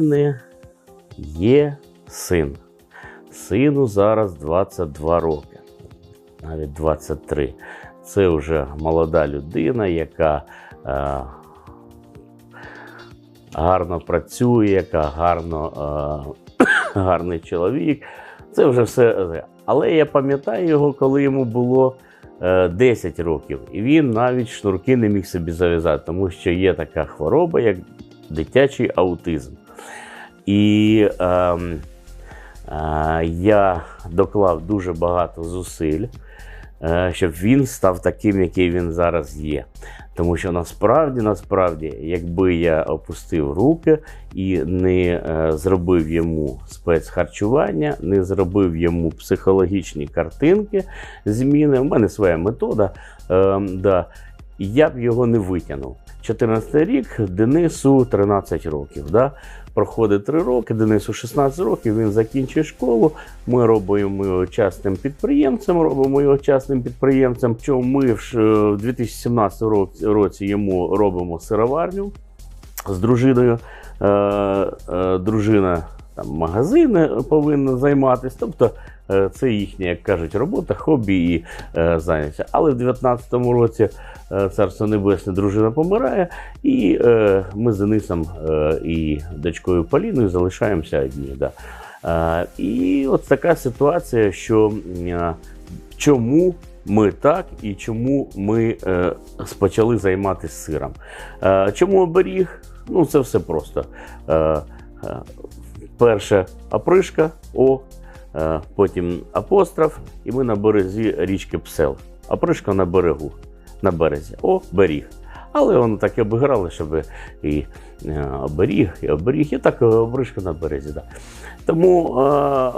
мене є син. Сину зараз 22 роки, навіть 23. Це вже молода людина, яка е, гарно працює, яка гарно, е, гарний чоловік. Це вже все. Але я пам'ятаю його, коли йому було е, 10 років, і він навіть шнурки не міг собі зав'язати, тому що є така хвороба, як дитячий аутизм. І е, е, я доклав дуже багато зусиль, е, щоб він став таким, який він зараз є. Тому що насправді, насправді, якби я опустив руки і не е, зробив йому спецхарчування, не зробив йому психологічні картинки, зміни, в мене своя метода, е, да, я б його не витягнув. 14 рік Денису 13 років. Да? Проходить 3 роки, Денису 16 років, він закінчує школу. Ми робимо його частним підприємцем, робимо його частним підприємцем. Чому ми в ш- в 2017 році- році йому робимо сироварню з дружиною. Е, е, дружина там магазини повинна займатися. Тобто е, це їхня, як кажуть, робота, хобі і е, заняття. Але в 2019 році е, царство небесне дружина помирає, і е, ми з Денисом е, і дочкою Поліною залишаємося одні. Да. Е, і от така ситуація, що е, чому ми так і чому ми е, почали займатися сиром. Е, чому оберіг? Ну, це все просто. Е, е, перше опришка, О, е, потім апостроф, і ми на березі річки Псел. Опришка на берегу, на березі. О, беріг. Але воно так і обіграли, щоб і е, оберіг, і оберіг, і так е, обришка на березі. Да. Тому е,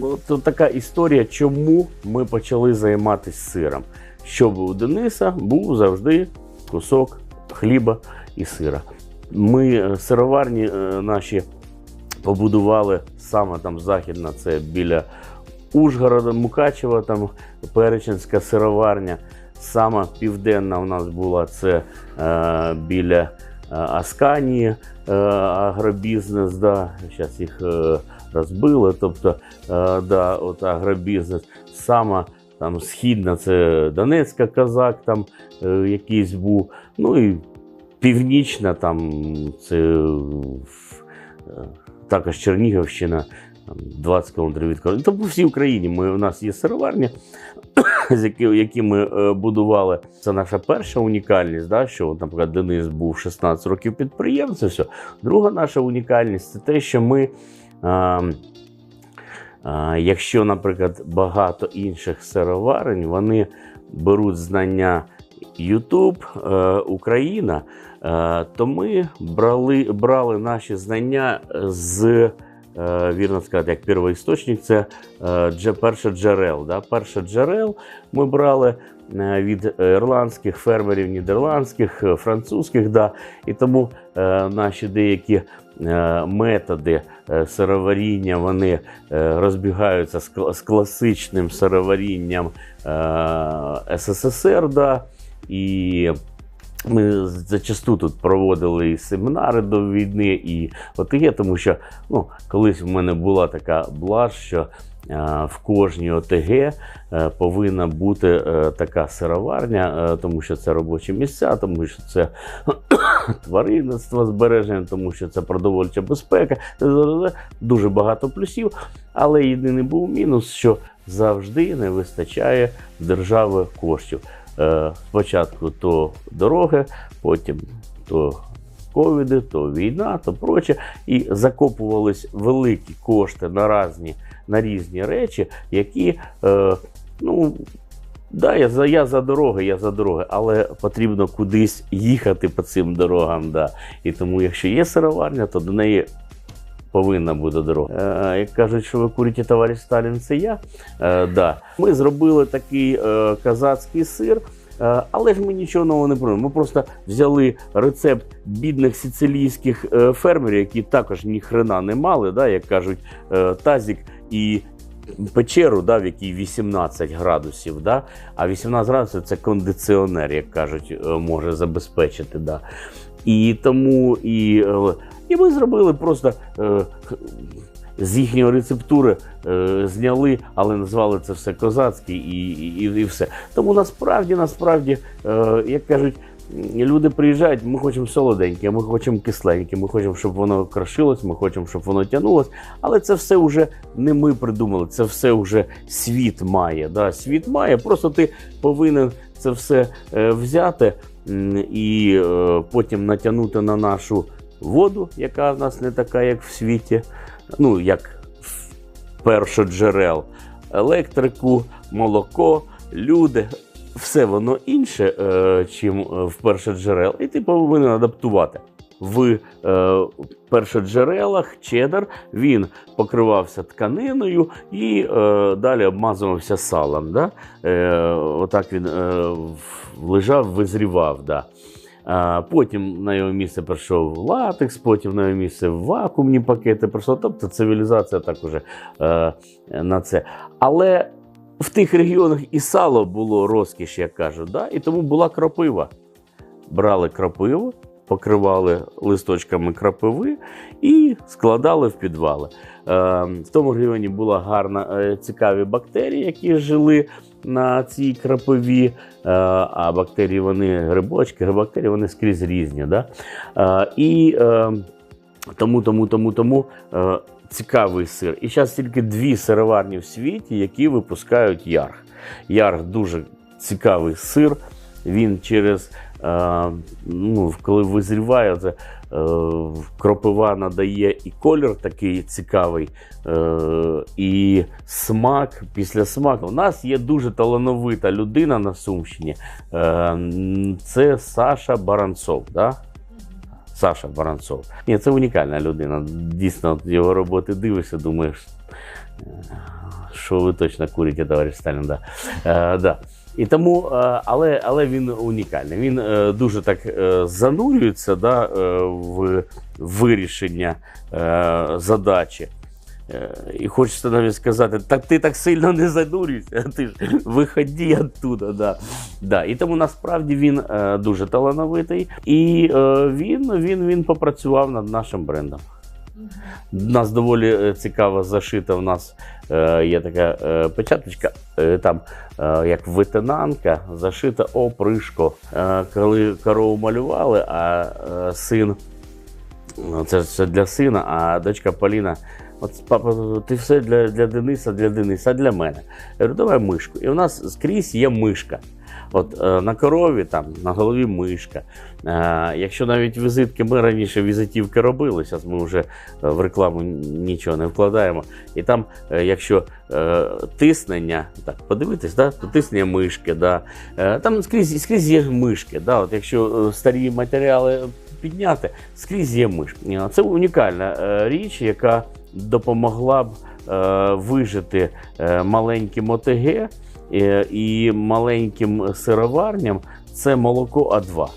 от така історія, чому ми почали займатися сиром. Щоб у Дениса був завжди кусок хліба і сира. Ми сироварні наші побудували саме там західна, це біля Ужгорода, Мукачева, там Перечинська сироварня. Саме південна у нас була це е, біля е, Асканії е, агробізнес. Да. Зараз їх е, розбили. Тобто, е, да, от агробізнес. Саме там східна, це Донецька казак, там е, якийсь був. Ну і північна, там це е, також Чернігівщина, 20 кілометрів від кордону. Тобто по всій Україні ми, у нас є сироварні, з які, ми е, будували. Це наша перша унікальність, да, що, наприклад, Денис був 16 років підприємцем. Все. Друга наша унікальність це те, що ми. Е, Якщо, наприклад, багато інших сироварень, вони беруть знання YouTube, е, Україна, то ми брали, брали наші знання з, е, вірно сказати, як первоісточник, це е, перше джерел. Да? Перше джерел ми брали е, від ірландських фермерів, нідерландських, е, французьких. Да? І тому е, наші деякі е, методи е, сироваріння вони е, розбігаються з, класичним сироварінням е, СССР. Да? І ми зачасту тут проводили семінари до війни, і ОТГ, тому що ну, колись в мене була така блажь, що е, в кожній ОТГ е, повинна бути е, така сироварня, тому що це робочі місця, тому що це тваринництво збереження, тому що це продовольча безпека. Дуже багато плюсів. Але єдиний був мінус, що завжди не вистачає держави коштів. Е, Спочатку то дороги, потім то ковіди, то війна, то проче. І закопувались великі кошти на різні, на різні речі, які, е, ну, да, я за, я за дороги, я за дороги, але потрібно кудись їхати по цим дорогам. Да. І тому, якщо є сироварня, то до неї повинна бути дорога. Е, як кажуть, що ви курите, товариш Сталін, це я. Е, да. Ми зробили такий е, казацький сир. Е, Але ж ми нічого нового не пробуємо. Ми просто взяли рецепт бідних сицилійських е, фермерів, які також ні хрена не мали, да, як кажуть, е, тазік і печеру, да, в якій 18 градусів. Да, а 18 градусів це кондиціонер, як кажуть, е, може забезпечити. Да. І тому і, е, І ми зробили просто е, з їхньої рецептури е, зняли, але назвали це все козацький і, і, і все. Тому насправді, насправді, е, як кажуть. Люди приїжджають, ми хочемо солоденьке, ми хочемо кисленьке, ми хочемо, щоб воно крашилось, ми хочемо, щоб воно тягнулось. Але це все вже не ми придумали, це все вже світ має. Да? Світ має, просто ти повинен це все е, взяти і е, потім натягнути на нашу воду, яка в нас не така, як в світі. Ну, як першоджерел, електрику, молоко, люди. Все воно інше, е, чим е, в першоджерел, і ти повинен адаптувати. В е, першоджерелах чеддер він покривався тканиною і далі обмазувався салом. Да? Отак він лежав, визрівав. Да? Потім на його місце прийшов латекс, потім на його місце вакуумні пакети прийшло. Тобто цивілізація так уже е, на це. Але в тих регіонах і сало було розкіш, як кажуть, да? і тому була кропива. Брали кропиву, покривали листочками крапиви і складали в підвали. Е, в тому регіоні була гарна е, цікаві бактерії, які жили на цій крапиві. Е, а бактерії вони грибочки, грибактерії вони скрізь різні. Да? Е, і е, тому, тому, тому, тому. Цікавий сир. І зараз тільки дві сироварні в світі, які випускають ярг. Ярг дуже цікавий сир. Він через ну, коли визріває, це, е, кропива надає і колір такий цікавий, е, і смак після смаку. У нас є дуже талановита людина на Сумщині. Е, це Саша Баранцов. Да? Саша Баранцов. Ні, це унікальна людина. Дійсно, його роботи дивишся, думаєш, е, що ви точно курите, товариш Сталін. Да. Е, да. І тому, е, але, але він унікальний. Він е, дуже так е, занурюється да, в вирішення задачі. І хочеться навіть сказати, так ти так сильно не занурюйся, ти ж виходи оттуда. Да. Да. І тому насправді він дуже талановитий, і він, він, він попрацював над нашим брендом. У нас доволі е, цікаво зашита. У нас е, є така е, печаточка, там як ветенанка, зашита опришко. Коли корову малювали, а син, ну, це все для сина, а дочка Поліна. От папа, ти все для, для Дениса, для Дениса, для мене. Я говорю, давай мишку. І у нас скрізь є мишка. От е, на корові там на голові мишка. Е, якщо навіть візитки, ми раніше візитівки робили, зараз ми вже е, в рекламу нічого не вкладаємо. І там, якщо тиснення, так, подивитись, да, то тиснення мишки, да, там скрізь, скрізь є мишки. Да, от якщо старі матеріали підняти, скрізь є мишки. Е, Це унікальна річ, яка допомогла б вижити маленьким ОТГ е, і маленьким сироварням. Це молоко А2.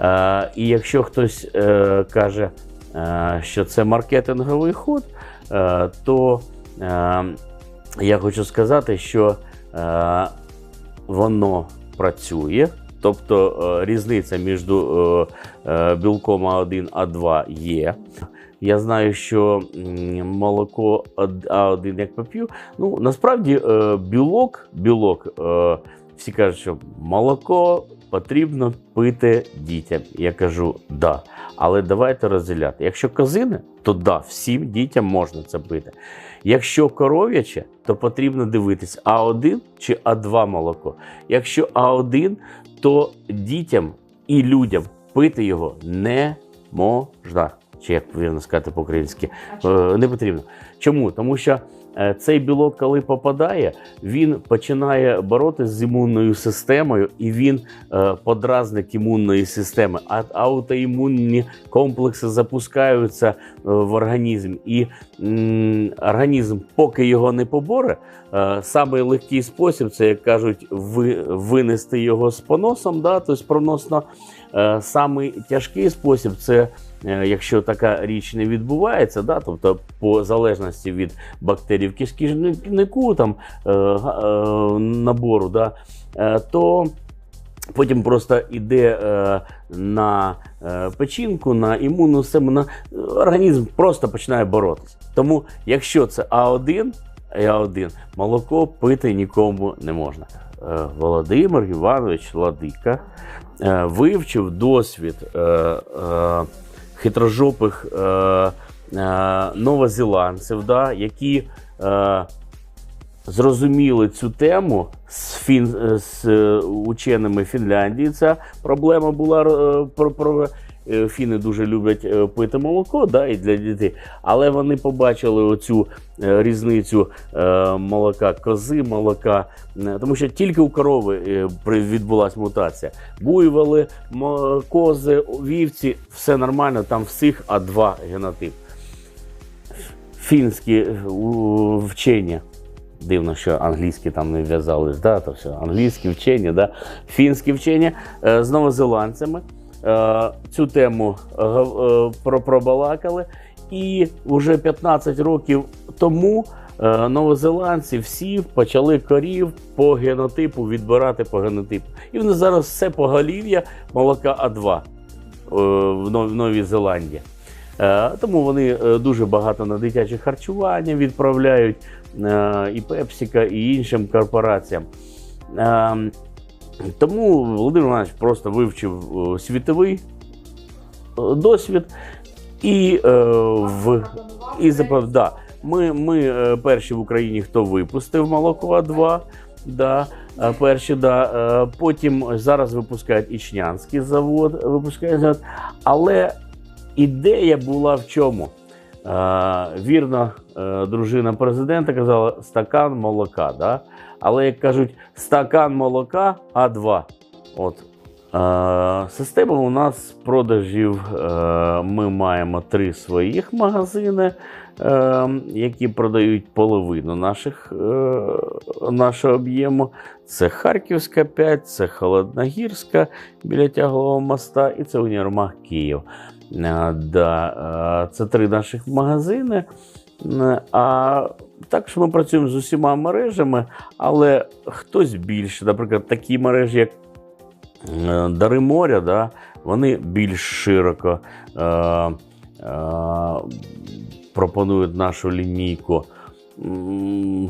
Е, і якщо хтось е, каже, е, що це маркетинговий ход, е, то е, я хочу сказати, що е, воно працює. Тобто е, різниця між е, е, білком А1 А2 є. Я знаю, що молоко А1 як поп'ю. Ну насправді е, білок, білок, е, всі кажуть, що молоко потрібно пити дітям. Я кажу, да. Але давайте розділяти. Якщо козини, то да, всім дітям можна це пити. Якщо коров'яче, то потрібно дивитись А1 чи А2 молоко. Якщо А1, то дітям і людям пити його не можна. Чи як повірно сказати по-українськи, Е, не потрібно. Чому? Тому що цей білок, коли попадає, він починає боротися з імунною системою, і він е, подразник імунної системи. А аутоімунні комплекси запускаються е, в організм, і м, організм, поки його не поборе, е, самий легкий спосіб це, як кажуть, ви, винести його з поносом, да, тобто проносно. Е, самий тяжкий спосіб це. е, Якщо така річ не відбувається, да, тобто по залежності від бактерій в кишківнику, там е, е, набору, да, е, то Потім просто йде на печінку, на імунну систему, на організм просто починає боротися. Тому, якщо це А1, А1, молоко пити нікому не можна. Володимир Іванович Ладика вивчив досвід хитрожопих новозеландців, які е, зрозуміли цю тему з, фін, з е, ученими Фінляндії. Ця проблема була е, про, про е, фіни дуже люблять е, пити молоко, да, і для дітей. Але вони побачили оцю е, різницю е, молока кози, молока, е, тому що тільки у корови е, відбулася мутація. Буйволи, кози, вівці, все нормально, там всіх А2 генотип. Фінські е, вчення. Дивно, що англійські там не в'язались, да, то все, англійські вчення, да, фінські вчення е, з новозеландцями. Е, цю тему пробалакали. І вже 15 років тому новозеландці всі почали корів по генотипу відбирати по генотипу. І вони зараз все поголів'я молока А2 е, в Нов- в Новій Зеландії. Е, Тому вони е, дуже багато на дитяче харчування відправляють е, і Пепсіка, і іншим корпораціям. Тому Володимир Іванович просто вивчив світовий досвід і, в, і запав, да, ми, ми перші в Україні, хто випустив молоко А2. Да, перші, да. Потім зараз випускають Ічнянський завод, випускає завод. Але ідея була в чому? Вірно, е, дружина президента казала стакан молока. Да? Але як кажуть, стакан молока А2. От. Е, система у нас продажів. Е, ми маємо три своїх магазини, е, які продають половину наших, нашого об'єму. Це Харківська 5, це Холодногірська біля тяглового моста, і це універмаг Київ. Да, це три наших магазини. А також ми працюємо з усіма мережами, але хтось більше, наприклад, такі мережі, як Дари моря, да, вони більш широко е, е, пропонують нашу лінійку.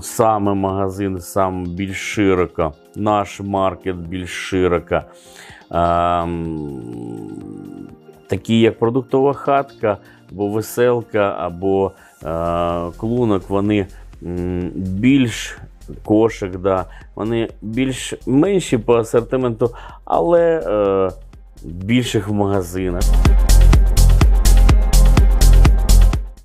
Саме магазин сам більш широко, наш маркет більш широко. Ем, такі як продуктова хатка, або веселка, або е, клунок, вони більш кошик, да, вони більш менші по асортименту, але е, більших в магазинах.